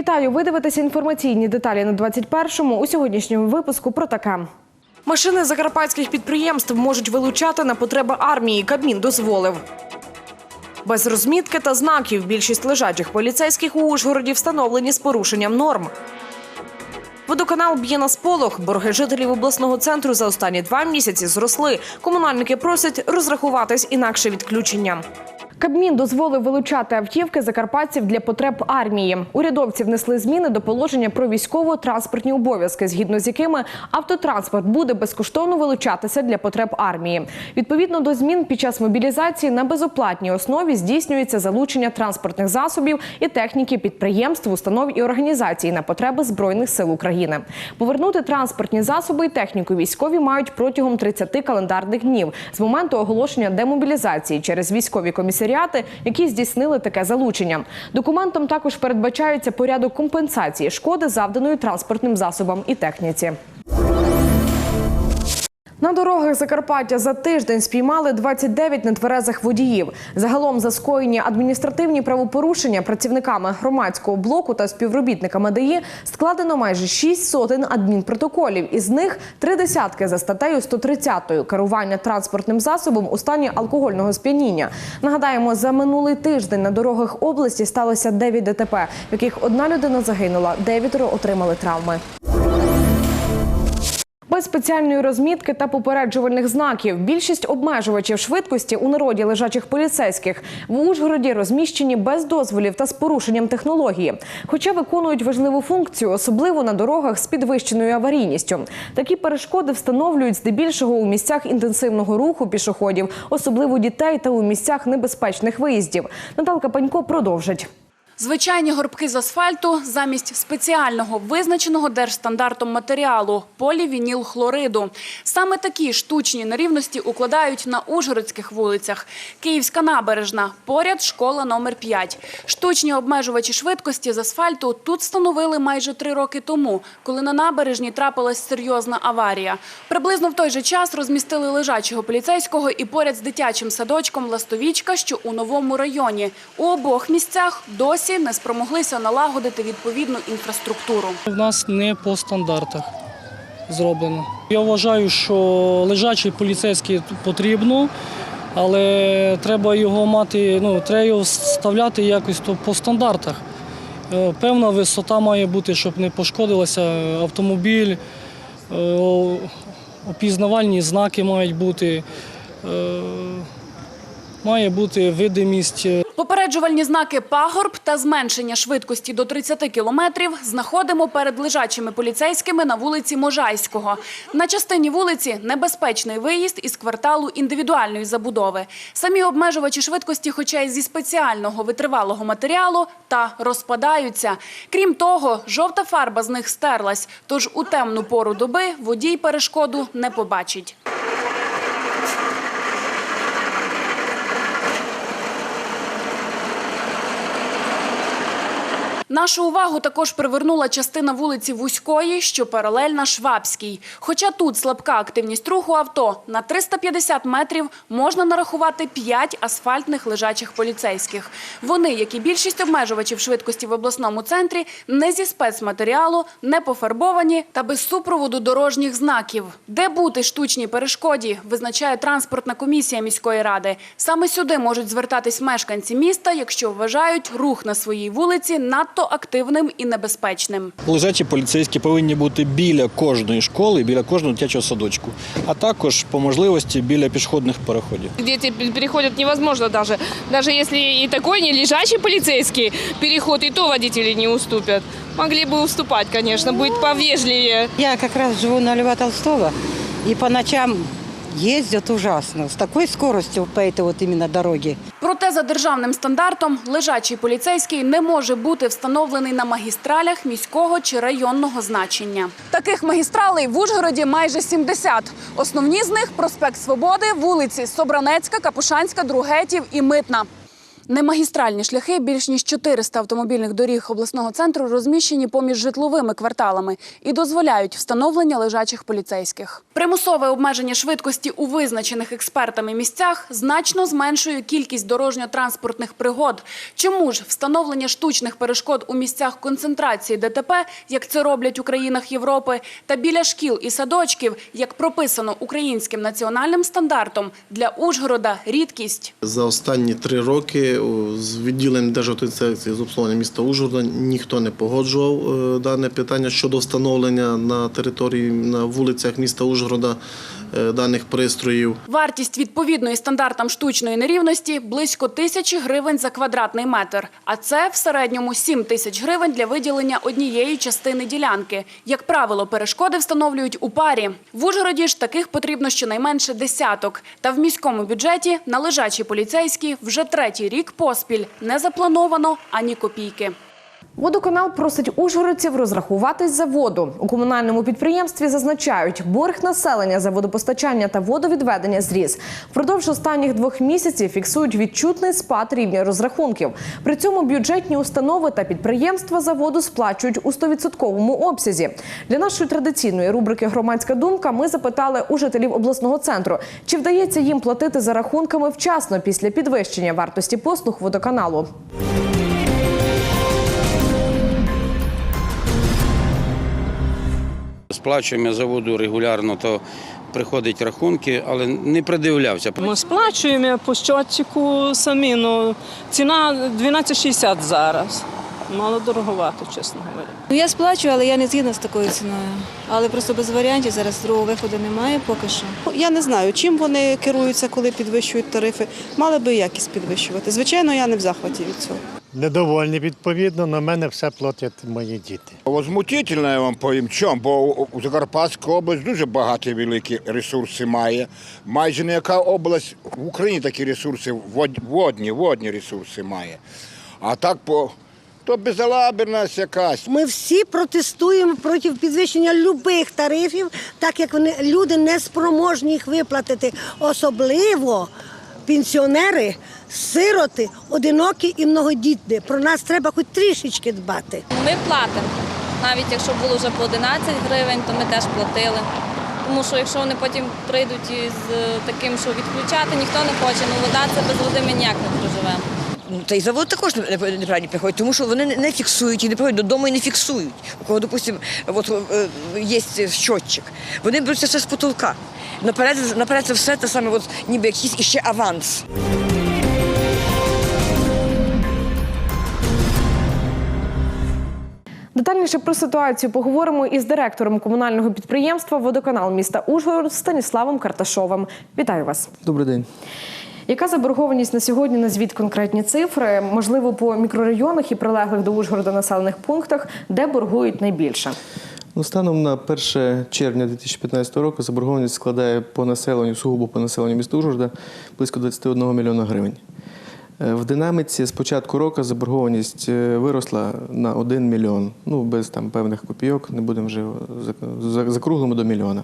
Вітаю! Ви дивитеся інформаційні деталі на 21-му. У сьогоднішньому випуску про таке. Машини закарпатських підприємств можуть вилучати на потреби армії. Кабмін дозволив. Без розмітки та знаків більшість лежачих поліцейських у Ужгороді встановлені з порушенням норм. Водоканал б'є на сполох. Борги жителів обласного центру за останні два місяці зросли. Комунальники просять розрахуватись інакше відключення. Кабмін дозволив вилучати автівки закарпатців для потреб армії. Урядовці внесли зміни до положення про військово-транспортні обов'язки, згідно з якими автотранспорт буде безкоштовно вилучатися для потреб армії. Відповідно до змін під час мобілізації на безоплатній основі здійснюється залучення транспортних засобів і техніки підприємств, установ і організацій на потреби збройних сил України. Повернути транспортні засоби і техніку військові мають протягом 30 календарних днів з моменту оголошення демобілізації через військові комісаріати, які здійснили таке залучення. Документом також передбачається порядок компенсації шкоди, завданої транспортним засобам і техніці. На дорогах Закарпаття за тиждень спіймали 29 нетверезих водіїв. Загалом за скоєні адміністративні правопорушення працівниками громадського блоку та співробітниками ДАІ складено майже 6 сотень адмінпротоколів. Із них три десятки за статтею 130 керування транспортним засобом у стані алкогольного сп'яніння. Нагадаємо, за минулий тиждень на дорогах області сталося 9 ДТП, в яких одна людина загинула, дев'ятеро отримали травми. Без спеціальної розмітки та попереджувальних знаків більшість обмежувачів швидкості у народі лежачих поліцейських в Ужгороді розміщені без дозволів та з порушенням технології, хоча виконують важливу функцію, особливо на дорогах з підвищеною аварійністю. Такі перешкоди встановлюють здебільшого у місцях інтенсивного руху пішоходів, особливо дітей та у місцях небезпечних виїздів. Наталка Панько продовжить. Звичайні горбки з асфальту замість спеціального визначеного держстандартом матеріалу – полівінілхлориду. Саме такі штучні нерівності укладають на ужгородських вулицях. Київська набережна, поряд школа номер 5. Штучні обмежувачі швидкості з асфальту тут встановили майже три роки тому, коли на набережні трапилась серйозна аварія. Приблизно в той же час розмістили лежачого поліцейського і поряд з дитячим садочком «Ластовічка», що у новому районі. У обох місцях досі не спромоглися налагодити відповідну інфраструктуру. В нас не по стандартах зроблено. Я вважаю, що лежачий поліцейський потрібно, але треба його мати, ну, треба його вставляти якось то по стандартах. Е, Певна висота має бути, щоб не пошкодилася автомобіль, е, опізнавальні знаки мають бути, е, має бути видимість. е, Попереджувальні знаки «Пагорб» та зменшення швидкості до 30 кілометрів знаходимо перед лежачими поліцейськими на вулиці Можайського. На частині вулиці небезпечний виїзд із кварталу індивідуальної забудови. Самі обмежувачі швидкості, хоча й зі спеціального витривалого матеріалу, та розпадаються. Крім того, жовта фарба з них стерлась, тож у темну пору доби водій перешкоду не побачить. Нашу увагу також привернула частина вулиці Вузької, що паралельна Швабській. Хоча тут слабка активність руху авто, на 350 метрів можна нарахувати 5 асфальтних лежачих поліцейських. Вони, як і більшість обмежувачів швидкості в обласному центрі, не зі спецматеріалу, не пофарбовані та без супроводу дорожніх знаків. Де бути штучній перешкоді, визначає транспортна комісія міської ради. Саме сюди можуть звертатись мешканці міста, якщо вважають рух на своїй вулиці надто активним і небезпечним. Лежачі поліцейські повинні бути біля кожної школи, біля кожного дитячого садочку, а також по можливості біля пішохідних переходів. Дети переходят невозможно даже. Даже если и такой не лежачий полицейский переход, и то водители не уступят. Могли бы уступать, конечно, будет повежливее. Я как раз живу на Льва Толстого, и по ночам Ездят ужасно, З такою скоростю по этой вот именно дороге. Проте за державним стандартом лежачий поліцейський не може бути встановлений на магістралях міського чи районного значення. Таких магістралей в Ужгороді майже 70. Основні з них – проспект Свободи, вулиці Собранецька, Капушанська, Другетів і Митна. Немагістральні шляхи, більш ніж 400 автомобільних доріг обласного центру розміщені поміж житловими кварталами і дозволяють встановлення лежачих поліцейських. Примусове обмеження швидкості у визначених експертами місцях значно зменшує кількість дорожньо-транспортних пригод. Чому ж встановлення штучних перешкод у місцях концентрації ДТП, як це роблять у країнах Європи, та біля шкіл і садочків, як прописано українським національним стандартом, для Ужгорода рідкість. За останні три роки з відділення Державтоінспекції з обслуговування міста Ужгорода ніхто не погоджував е, дане питання щодо встановлення на території на вулицях міста Ужгорода даних пристроїв. Вартість відповідної стандартам штучної нерівності близько тисячі гривень за квадратний метр. А це в середньому 7 тисяч гривень для виділення однієї частини ділянки. Як правило, перешкоди встановлюють у парі. В Ужгороді ж таких потрібно щонайменше десяток. Та в міському бюджеті на лежачі поліцейські вже третій рік поспіль не заплановано ані копійки. Водоканал просить ужгородців розрахуватись за воду. У комунальному підприємстві зазначають, борг населення за водопостачання та водовідведення зріс. Впродовж останніх двох місяців фіксують відчутний спад рівня розрахунків. При цьому бюджетні установи та підприємства за воду сплачують у 100% обсязі. Для нашої традиційної рубрики Громадська думка ми запитали у жителів обласного центру, чи вдається їм платити за рахунками вчасно після підвищення вартості послуг водоканалу. Сплачуємо за воду регулярно, то приходять рахунки, але не придивлявся. Ми сплачуємо по щотчику самі. Ну, ціна 12,60 зараз. Мало дороговато, чесно говоря. Ну, я сплачую, але я не згідна з такою ціною. Але просто без варіантів зараз другого виходу немає поки що. Я не знаю, чим вони керуються, коли підвищують тарифи. Мали би якість підвищувати. Звичайно, я не в захваті від цього. Недовольний, відповідно, на мене все платять мої діти. Возмутительно, я вам повім, чому, бо у Закарпатська область дуже багаті великі ресурси має. Майже ніяка область в Україні такі ресурси, водні, водні ресурси має. А так по то безалаберність якась. Ми всі протестуємо проти підвищення любих тарифів, так як вони люди не спроможні їх виплатити, особливо пенсіонери, сироти, одинокі і многодітні. Про нас треба хоч трішечки дбати. Ми платимо. Навіть якщо було вже по 11 гривень, то ми теж платили. Тому що якщо вони потім прийдуть із е, таким, що відключати, ніхто не хоче. Ну вода це без води ми ніяк не проживемо. Ну, та й завод також не- неправильно приходять, тому що вони не- фіксують і не приходять додому і не фіксують. У кого, допустимо, от, е, є щотчик. Вони беруть це все з потолка. Наперед, наперед це все те саме, от, ніби якийсь іще аванс. Детальніше про ситуацію поговоримо із директором комунального підприємства Водоканал міста Ужгород Станіславом Карташовим. Вітаю вас. Добрий день. Яка заборгованість на сьогодні? Назвіть конкретні цифри, можливо, по мікрорайонах і прилеглих до Ужгорода населених пунктах, де боргують найбільше. Ну, станом на 1 червня 2015 року заборгованість складає по населенню, сугубо по населенню міста Ужгорода близько 21 мільйона гривень. Е, В динаміці з початку року заборгованість е, виросла на 1 мільйон. Ну, без там певних копійок, не будемо вже зак- закруглимо до мільйона.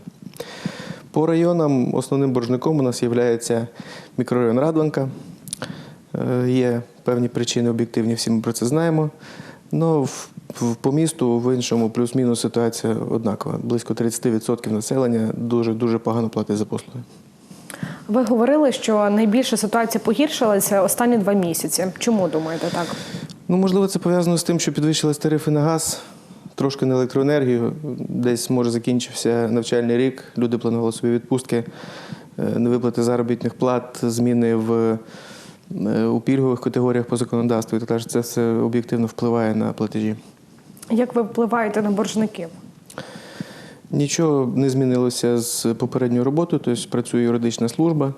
По районам основним боржником у нас є мікрорайон Радванка. Е, Є певні причини об'єктивні, всі ми про це знаємо. В, в- по місту в іншому плюс-мінус ситуація однакова. Близько 30% населення дуже дуже погано платить за послуги. Ви говорили, що найбільше ситуація погіршилася останні два місяці. Чому думаєте так? Ну, можливо, це пов'язано з тим, що підвищились тарифи на газ, трошки на електроенергію. Десь може закінчився навчальний рік. Люди планували собі відпустки, е, невиплати заробітних плат, зміни в е, у пільгових категоріях по законодавству. І так далі. Це все об'єктивно впливає на платежі. Як ви впливаєте на боржників? Нічого не змінилося з попередньою роботою, тобто працює юридична служба.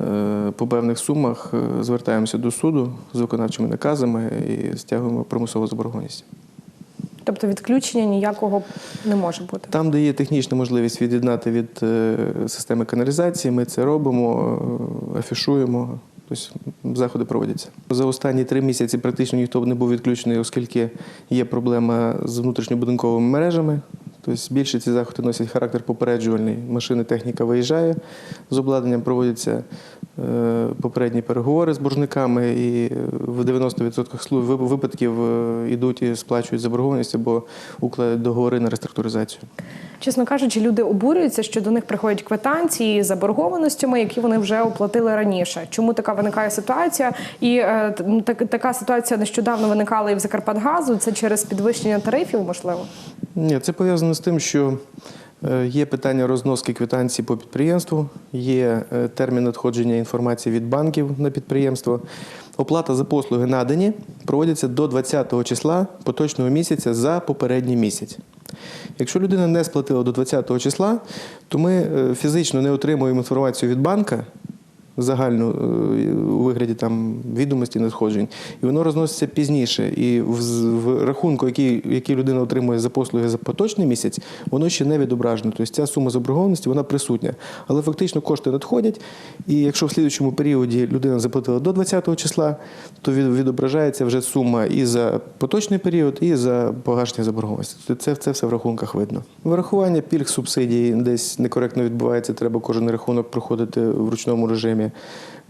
Е, По певних сумах звертаємося до суду з виконавчими наказами і стягуємо примусову заборгованість. Тобто відключення ніякого не може бути. Там, де є технічна можливість від'єднати від е, системи каналізації, ми це робимо, е, афішуємо. Тобто заходи проводяться. За останні три місяці практично ніхто не був відключений, оскільки є проблема з внутрішньобудинковими мережами. Тобто більше ці заходи носять характер попереджувальний. Машини, техніка виїжджає з обладнанням, проводяться попередні переговори з боржниками, і е, в 90% випадків е, йдуть і сплачують заборгованість або укладають договори на реструктуризацію. Чесно кажучи, люди обурюються, що до них приходять квитанції з заборгованостями, які вони вже оплатили раніше. Чому така виникає ситуація? І е, так, така ситуація нещодавно виникала і в Закарпатгазу. Це через підвищення тарифів, можливо. Ні, це пов'язано з тим, що е, є питання розноски квитанції по підприємству, є е, термін надходження інформації від банків на підприємство. Оплата за послуги надані проводяться до 20 числа поточного місяця за попередній місяць. Якщо людина не сплатила до 20 числа, то ми е, фізично не отримуємо інформацію від банка загальну е, у вигляді там відомості надходжень, і воно розноситься пізніше. І в, в рахунку, який, який людина отримує за послуги за поточний місяць, воно ще не відображено. Тобто ця сума заборгованості вона присутня. Але фактично кошти надходять, і якщо в слідчому періоді людина заплатила до 20 числа, то від- відображається вже сума і за поточний період, і за погашення заборгованості. Тобто це, це все в рахунках видно. Вирахування пільг субсидій десь некоректно відбувається, треба кожен рахунок проходити в ручному режимі.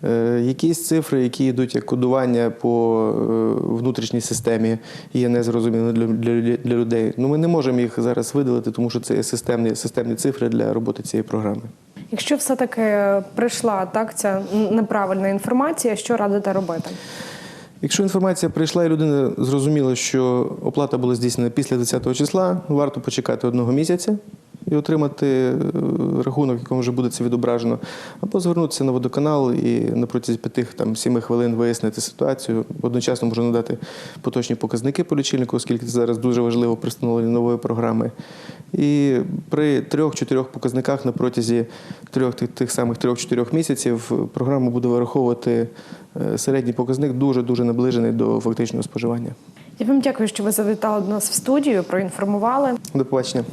Е, Якісь цифри, які йдуть як кодування по е, внутрішній системі, є незрозумілими для, для, для людей. Ну ми не можемо їх зараз видалити, тому що це є системні, системні цифри для роботи цієї програми. Якщо все таки прийшла так ця неправильна інформація, що радите робити? Якщо інформація прийшла і людина зрозуміла, що оплата була здійснена після 20 числа, варто почекати одного місяця і отримати е, рахунок, в якому вже буде це відображено, або звернутися на водоканал і на протязі 5-7 хвилин вияснити ситуацію. Одночасно можна надати поточні показники по лічильнику, оскільки це зараз дуже важливо при встановленні нової програми. І при трьох-чотирьох показниках на протязі трьох тих, тих самих трьох-чотирьох місяців програма буде вираховувати е, середній показник дуже дуже наближений до фактичного споживання. Я вам дякую, що ви завітали до нас в студію, проінформували. До побачення.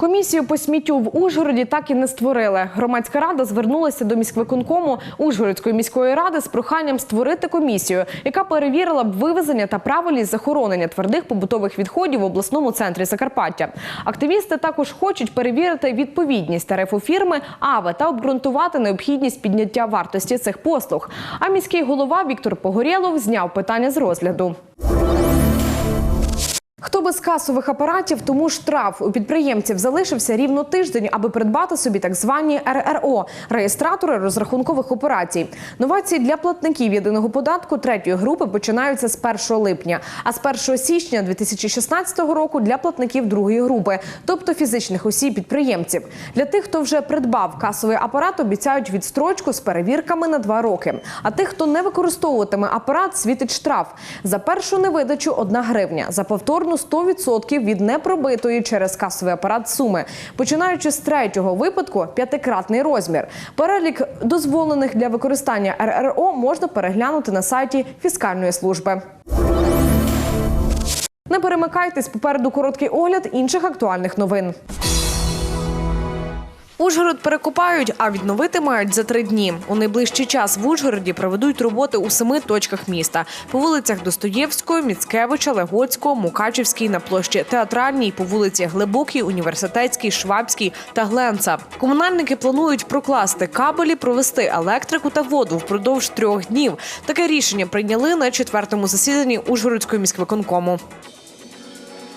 Комісію по сміттю в Ужгороді так і не створили. Громадська рада звернулася до міськвиконкому Ужгородської міської ради з проханням створити комісію, яка перевірила б вивезення та правильність захоронення твердих побутових відходів в обласному центрі Закарпаття. Активісти також хочуть перевірити відповідність тарифу фірми АВЕ та обґрунтувати необхідність підняття вартості цих послуг. А міський голова Віктор Погорєлов зняв питання з розгляду. Хто без касових апаратів, тому штраф у підприємців залишився рівно тиждень, аби придбати собі так звані РРО – реєстратори розрахункових операцій. Новації для платників єдиного податку третьої групи починаються з 1 липня, а з 1 січня 2016 року для платників другої групи, тобто фізичних осіб підприємців. Для тих, хто вже придбав касовий апарат, обіцяють відстрочку з перевірками на два роки. А тих, хто не використовуватиме апарат, світить штраф за першу невидачу 1 гривня, за повторну 100% від непробитої через касовий апарат суми. Починаючи з третього випадку, п'ятикратний розмір. Перелік дозволених для використання РРО можна переглянути на сайті фіскальної служби. Не перемикайтесь попереду короткий огляд інших актуальних новин. Ужгород перекопають, а відновити мають за три дні. У найближчий час в Ужгороді проведуть роботи у семи точках міста по вулицях Достоєвської, Міцкевича, Легоцького, Мукачівській, на площі Театральній, по вулиці Глибокій, Університетській, Швабській та Гленца. Комунальники планують прокласти кабелі, провести електрику та воду впродовж трьох днів. Таке рішення прийняли на четвертому засіданні Ужгородської міськвиконкому.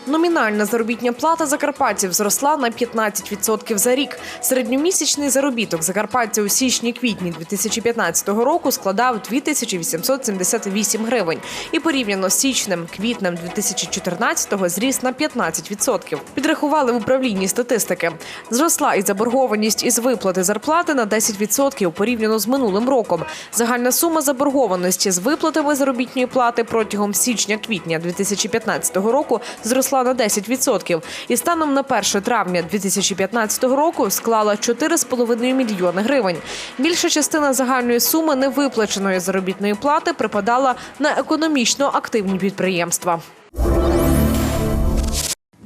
Номінальна заробітня плата закарпатців зросла на 15% за рік. Середньомісячний заробіток закарпатця у січні-квітні 2015 року складав 2878 гривень. І порівняно з січнем-квітнем 2014-го зріс на 15%. Підрахували в управлінні статистики. Зросла і заборгованість із виплати зарплати на 10% порівняно з минулим роком. Загальна сума заборгованості з виплатами заробітної плати протягом січня-квітня 2015 року зросла на 10%. І станом на 1 травня 2015 року склала 4,5 мільйони гривень. Більша частина загальної суми невиплаченої заробітної плати припадала на економічно активні підприємства.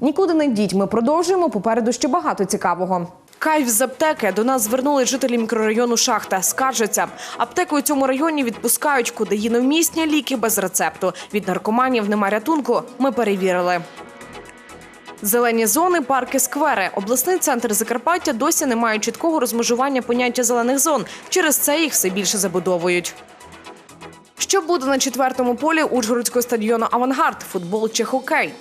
Нікуди не йдіть. Ми продовжуємо. Попереду ще багато цікавого. Кайф з аптеки до нас звернули жителі мікрорайону Шахта. Скаржаться, аптеки у цьому районі відпускають, куди є невмісні ліки без рецепту. Від наркоманів нема рятунку. Ми перевірили. Зелені зони, парки, сквери. Обласний центр Закарпаття досі не має чіткого розмежування поняття зелених зон. Через це їх все більше забудовують. Що буде на четвертому полі Ужгородського стадіону Авангард, футбол чи хокей?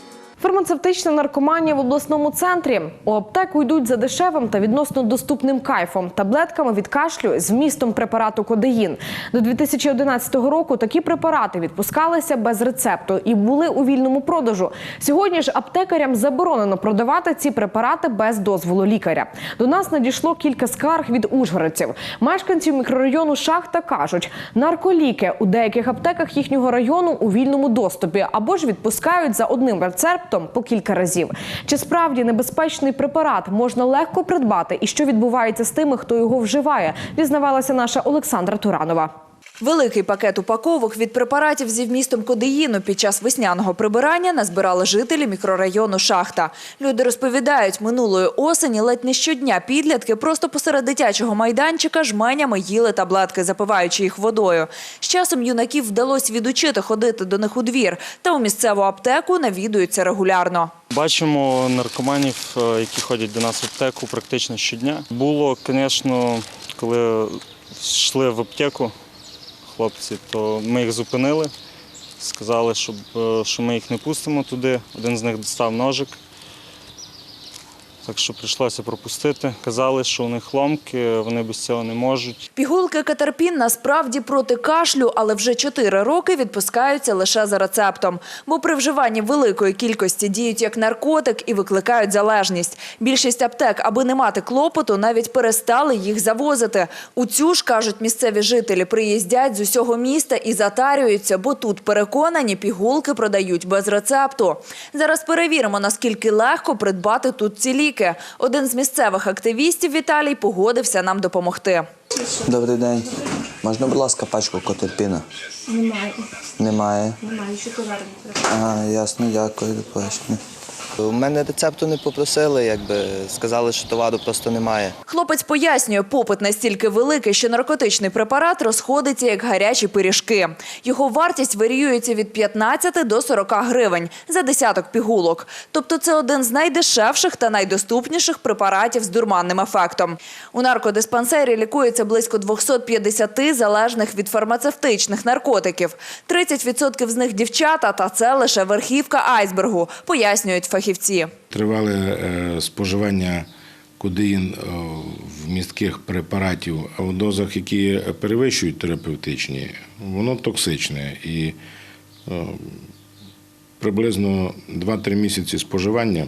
Фармацевтична наркоманія в обласному центрі. У аптеку йдуть за дешевим та відносно доступним кайфом, таблетками від кашлю з вмістом препарату кодеїн. До 2011 року такі препарати відпускалися без рецепту і були у вільному продажу. Сьогодні ж аптекарям заборонено продавати ці препарати без дозволу лікаря. До нас надійшло кілька скарг від ужгородців. Мешканців мікрорайону Шахта кажуть, нарколіки у деяких аптеках їхнього району у вільному доступі або ж відпускають за одним рецептом по кілька разів. Чи справді небезпечний препарат можна легко придбати, і що відбувається з тими, хто його вживає, дізнавалася наша Олександра Туранова. Великий пакет упаковок від препаратів зі вмістом кодеїну під час весняного прибирання назбирали жителі мікрорайону Шахта. Люди розповідають, минулої осені ледь не щодня підлітки просто посеред дитячого майданчика жменями їли таблетки, запиваючи їх водою. З часом юнаків вдалося відучити ходити до них у двір, та у місцеву аптеку навідуються регулярно. Бачимо наркоманів, е, які ходять до нас в аптеку практично щодня. Було, звісно, коли йшли в аптеку хлопці, то ми їх зупинили, сказали, щоб, е, що ми їх не пустимо туди. Один з них дістав ножик. Так що прийшлося пропустити. Казали, що у них ломки, вони без цього не можуть. Пігулки Катерпін насправді проти кашлю, але вже 4 роки відпускаються лише за рецептом. Бо при вживанні великої кількості діють як наркотик і викликають залежність. Більшість аптек, аби не мати клопоту, навіть перестали їх завозити. У цю ж, кажуть місцеві жителі, приїздять з усього міста і затарюються, бо тут переконані, пігулки продають без рецепту. Зараз перевіримо, наскільки легко придбати тут ці ліки. Один з місцевих активістів Віталій погодився нам допомогти. Добрий день. Можна, будь ласка, пачку котерпіна? Немає. Немає. Немає, ще повернути. Ага, ясно, дякую, до побачення. У мене рецепту не попросили, якби сказали, що товару просто немає. Хлопець пояснює, попит настільки великий, що наркотичний препарат розходиться як гарячі пиріжки. Його вартість варіюється від 15 до 40 гривень за десяток пігулок. Тобто це один з найдешевших та найдоступніших препаратів з дурманним ефектом. У наркодиспансері лікується близько 250 залежних від фармацевтичних наркотиків. 30% з них дівчата, та це лише верхівка айсбергу, пояснюють фахівці. Тривале е, споживання кодеїн е, в містких препаратів в дозах, які перевищують терапевтичні, воно токсичне. І е, приблизно 2-3 місяці споживання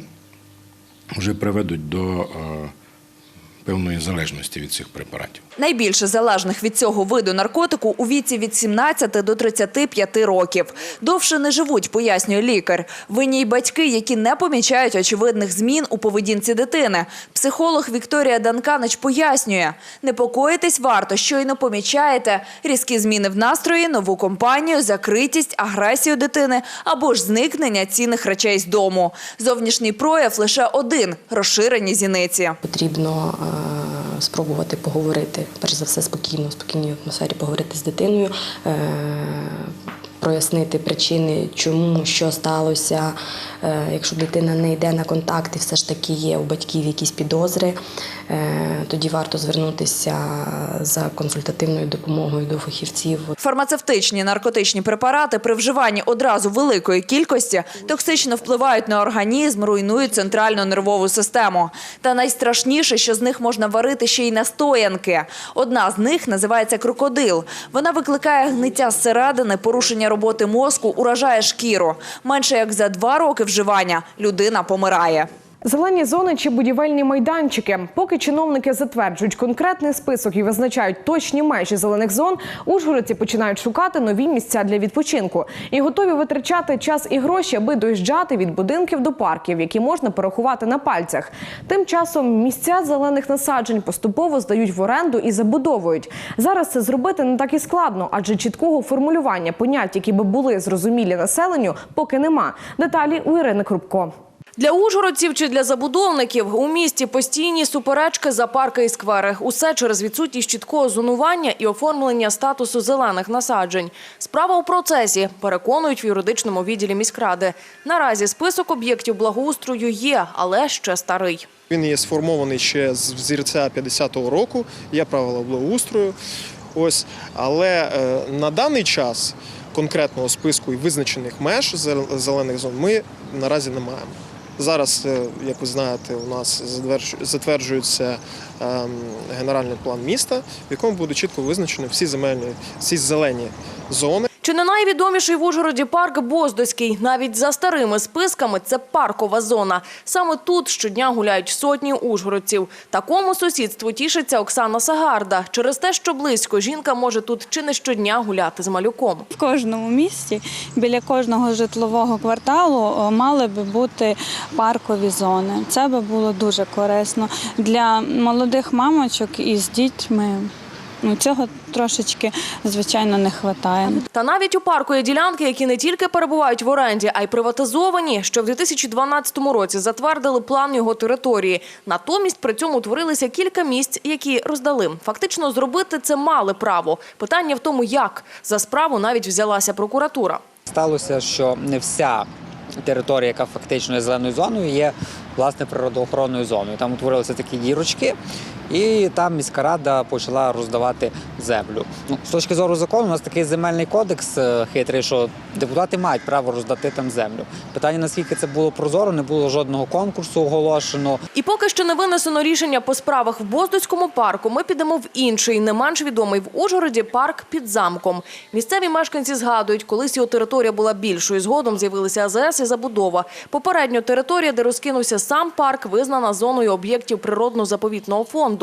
вже приведуть до певної залежності від цих препаратів. Найбільше залежних від цього виду наркотику у віці від 17 до 35 років. Довше не живуть, пояснює лікар. Винні й батьки, які не помічають очевидних змін у поведінці дитини. Психолог Вікторія Данканич пояснює, непокоїтись варто, щойно помічаєте різкі зміни в настрої, нову компанію, закритість, агресію дитини або ж зникнення цінних речей з дому. Зовнішній прояв лише один – розширені зіниці. Потрібно е, спробувати поговорити, перш за все, спокійно, в спокійній атмосфері поговорити з дитиною, е, прояснити причини, чому, що сталося. Е, якщо дитина не йде на контакт і все ж таки є у батьків якісь підозри, е, тоді варто звернутися за консультативною допомогою до фахівців. Фармацевтичні наркотичні препарати при вживанні одразу великої кількості токсично впливають на організм, руйнують центральну нервову систему. Та найстрашніше, що з них можна варити ще й настоянки. Одна з них називається крокодил. Вона викликає гниття зсередини, порушення роботи мозку, уражає шкіру. Менше як за два роки вживання людина помирає. Зелені зони чи будівельні майданчики. Поки чиновники затверджують конкретний список і визначають точні межі зелених зон, ужгородці починають шукати нові місця для відпочинку і готові витрачати час і гроші, аби доїжджати від будинків до парків, які можна порахувати на пальцях. Тим часом місця зелених насаджень поступово здають в оренду і забудовують. Зараз це зробити не так і складно, адже чіткого формулювання понять, які би були зрозумілі населенню, поки нема. Деталі у Ірини Крупко. Для ужгородців чи для забудовників у місті постійні суперечки за парки і сквери. Усе через відсутність чіткого зонування і оформлення статусу зелених насаджень. Справа у процесі, переконують в юридичному відділі міськради. Наразі список об'єктів благоустрою є, але ще старий. Він є сформований ще з взірця 50-го року, є правила благоустрою. Ось, але е, на даний час конкретного списку і визначених меж зел- зелених зон ми наразі не маємо. Зараз, е, як ви знаєте, у нас затверджується ем, генеральний план міста, в якому буде чітко визначено всі земельні, всі зелені зони. Чи не найвідоміший в Ужгороді парк Боздоський? Навіть за старими списками це паркова зона. Саме тут щодня гуляють сотні ужгородців. Такому сусідству тішиться Оксана Сагарда. Через те, що близько, жінка може тут чи не щодня гуляти з малюком. В кожному місті біля кожного житлового кварталу мали би бути паркові зони. Це би було дуже корисно для молодих мамочок із дітьми. Ну, цього трошечки, звичайно, не вистачає. Та навіть у парку є ділянки, які не тільки перебувають в оренді, а й приватизовані, що в 2012 році затвердили план його території. Натомість при цьому утворилися кілька місць, які роздали. Фактично зробити це мали право. Питання в тому, як за справу навіть взялася прокуратура. Сталося, що не вся територія, яка фактично є зеленою зоною, є власне природоохоронною зоною. Там утворилися такі дірочки, і там міська рада почала роздавати землю. Ну, з точки зору закону, у нас такий земельний кодекс е, хитрий, що депутати мають право роздати там землю. Питання наскільки це було прозоро, не було жодного конкурсу оголошено. І поки що не винесено рішення по справах в Боздоцькому парку, ми підемо в інший, не менш відомий в Ужгороді парк під замком. Місцеві мешканці згадують, колись його територія була більшою. Згодом з'явилися АЗС і забудова. Попередньо територія, де розкинувся сам парк, визнана зоною об'єктів природно-заповітного фонду.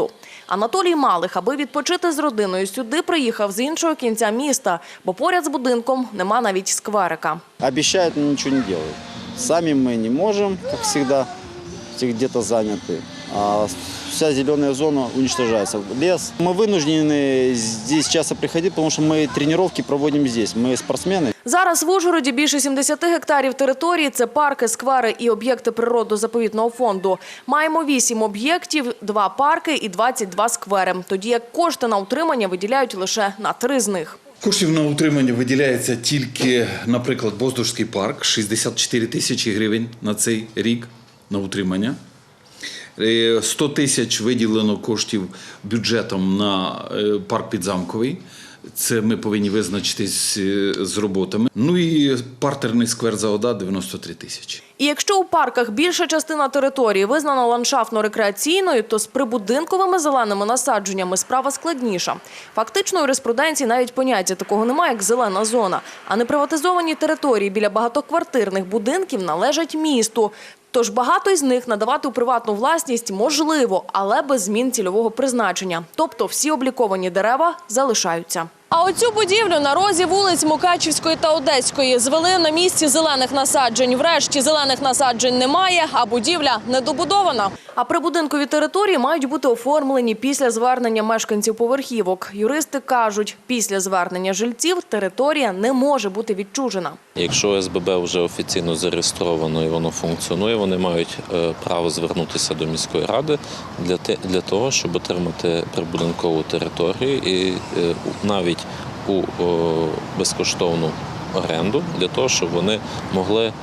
Анатолій Малих, аби відпочити з родиною, сюди приїхав з іншого кінця міста, бо поряд з будинком нема навіть скверика. Обіцяють, нічого ничего не роблять. Самі ми не можемо, як всегда, все где-то заняты А вся зеленая зона уничтожается. Лес. Мы вынуждены здесь часто приходить, потому что мы тренировки проводим здесь. Мы спортсмены. Зараз в Ужгороді більше 70 гектарів території – це парки, сквери і об'єкти природо-заповітного фонду. Маємо 8 об'єктів, 2 парки і 22 сквери. Тоді як кошти на утримання виділяють лише на три з них. Коштів на утримання виділяється тільки, наприклад, Боздорський парк 64 тисячі гривень на цей рік на утримання. Е, 100 тисяч виділено коштів бюджетом на е, парк Підзамковий. Це ми повинні визначитись е, з роботами. Ну і партерний сквер Заода 93 тисячі. І якщо у парках більша частина території визнана ландшафтно-рекреаційною, то з прибудинковими зеленими насадженнями справа складніша. Фактично, у юриспруденції навіть поняття такого немає, як зелена зона. А неприватизовані території біля багатоквартирних будинків належать місту. Тож багато із них надавати у приватну власність можливо, але без змін цільового призначення. Тобто всі обліковані дерева залишаються. А оцю будівлю на розі вулиць Мукачівської та Одеської звели на місці зелених насаджень. Врешті зелених насаджень немає, а будівля недобудована. А прибудинкові території мають бути оформлені після звернення мешканців поверхівок. Юристи кажуть, після звернення жильців територія не може бути відчужена. Якщо СББ вже офіційно зареєстровано і воно функціонує, вони мають е, право звернутися до міської ради для те- для того, щоб отримати прибудинкову територію і е, навіть у безкоштовну оренду для того, щоб вони могли. е,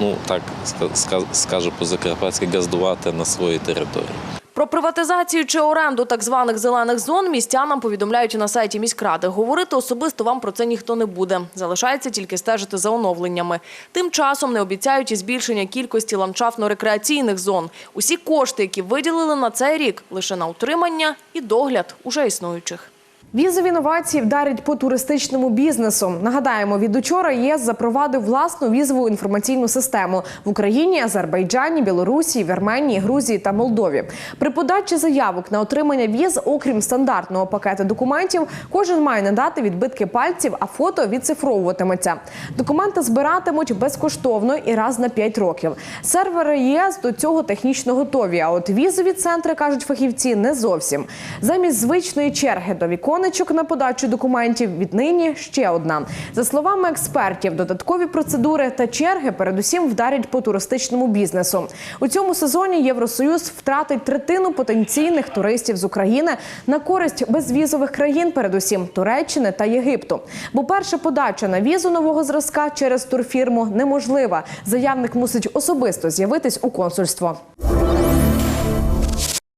Ну так ска- ска- скажу по закарпатськи газдувати на своїй території. Про приватизацію чи оренду так званих зелених зон містянам повідомляють на сайті міськради. Говорити особисто вам про це ніхто не буде. Залишається тільки стежити за оновленнями. Тим часом не обіцяють і збільшення кількості ландшафтно-рекреаційних зон. Усі кошти, які виділили на цей рік, лише на утримання і догляд уже існуючих. Візові новації вдарять по туристичному бізнесу. Нагадаємо, від учора ЄС запровадив власну візову інформаційну систему в Україні, Азербайджані, Білорусі, Вірменії, Грузії та Молдові. При подачі заявок на отримання віз, окрім стандартного пакету документів, кожен має надати відбитки пальців, а фото відцифровуватиметься. Документи збиратимуть безкоштовно і раз на 5 років. Сервери ЄС до цього технічно готові. А от візові центри кажуть фахівці не зовсім. Замість звичної черги до віконечка Дзвіночок на подачу документів віднині ще одна. За словами експертів, додаткові процедури та черги передусім вдарять по туристичному бізнесу. У цьому сезоні Євросоюз втратить третину потенційних туристів з України на користь безвізових країн, передусім Туреччини та Єгипту. Бо перша подача на візу нового зразка через турфірму неможлива. Заявник мусить особисто з'явитись у консульство.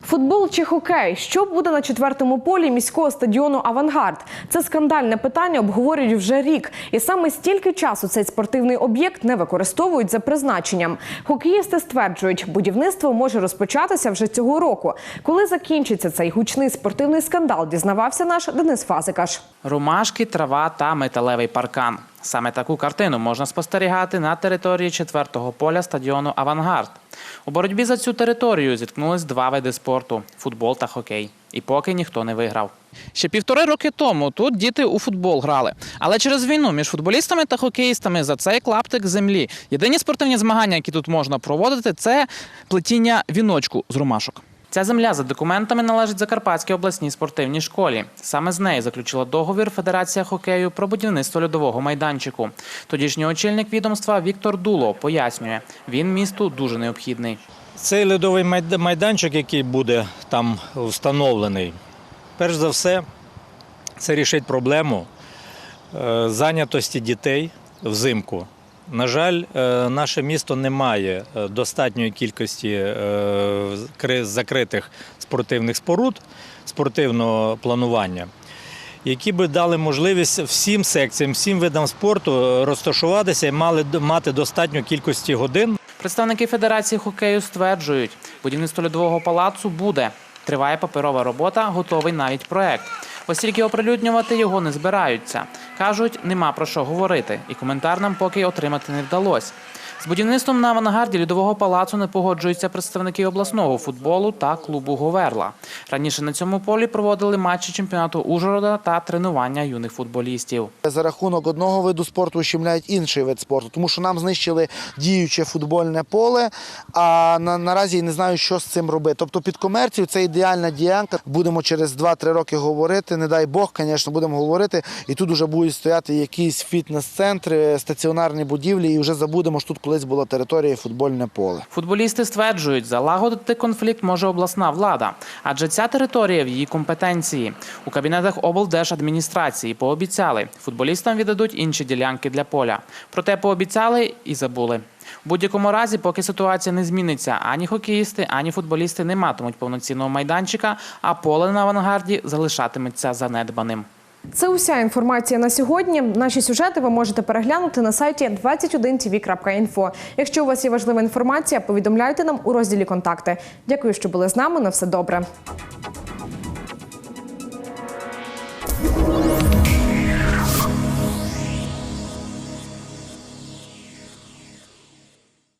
Футбол чи хокей? Що буде на четвертому полі міського стадіону Авангард? Це скандальне питання обговорюють вже рік, і саме стільки часу цей спортивний об'єкт не використовують за призначенням. Хокеїсти стверджують, будівництво може розпочатися вже цього року. Коли закінчиться цей гучний спортивний скандал, дізнавався наш Денис Фазикаш. Ромашки, трава та металевий паркан. Саме таку картину можна спостерігати на території четвертого поля стадіону Авангард. У боротьбі за цю територію зіткнулись два види спорту футбол та хокей. І поки ніхто не виграв. Ще півтори роки тому тут діти у футбол грали. Але через війну між футболістами та хокеїстами за цей клаптик землі єдині спортивні змагання, які тут можна проводити, це плетіння віночку з ромашок. Ця земля за документами належить Закарпатській обласній спортивній школі. Саме з нею заключила договір Федерація хокею про будівництво льодового майданчику. Тодішній очільник відомства Віктор Дуло пояснює, він місту дуже необхідний. Цей льодовий майданчик, який буде там встановлений, перш за все, це рішить проблему е, зайнятості дітей взимку. На жаль, е, наше місто не має е, достатньої кількості е, закритих спортивних споруд, спортивного планування, які би дали можливість всім секціям, всім видам спорту розташуватися і мали мати достатню кількості годин Представники Федерації хокею стверджують, будівництво льодового палацу буде. Триває паперова робота, готовий навіть проект. Ось тільки оприлюднювати його не збираються. Кажуть, нема про що говорити, і коментар нам поки отримати не вдалося. З будівництвом на авангарді льодового палацу не погоджуються представники обласного футболу та клубу Говерла. Раніше на цьому полі проводили матчі чемпіонату Ужгорода та тренування юних футболістів. За рахунок одного виду спорту ущемляють інший вид спорту, тому що нам знищили діюче футбольне поле, а на, наразі я не знаю, що з цим робити. Тобто під комерцію це ідеальна діянка. Будемо через 2-3 роки говорити. Не дай Бог, звісно, будемо говорити. І тут вже будуть стояти якісь фітнес-центри, стаціонарні будівлі, і вже забудемо, що тут колись була територія футбольне поле. Футболісти стверджують, залагодити конфлікт може обласна влада, адже ця територія в її компетенції. У кабінетах облдержадміністрації пообіцяли, футболістам віддадуть інші ділянки для поля. Проте пообіцяли і забули. У будь-якому разі, поки ситуація не зміниться, ані хокеїсти, ані футболісти не матимуть повноцінного майданчика, а поле на авангарді залишатиметься занедбаним. Це уся інформація на сьогодні. Наші сюжети ви можете переглянути на сайті 21tv.info. Якщо у вас є важлива інформація, повідомляйте нам у розділі контакти. Дякую, що були з нами. На все добре.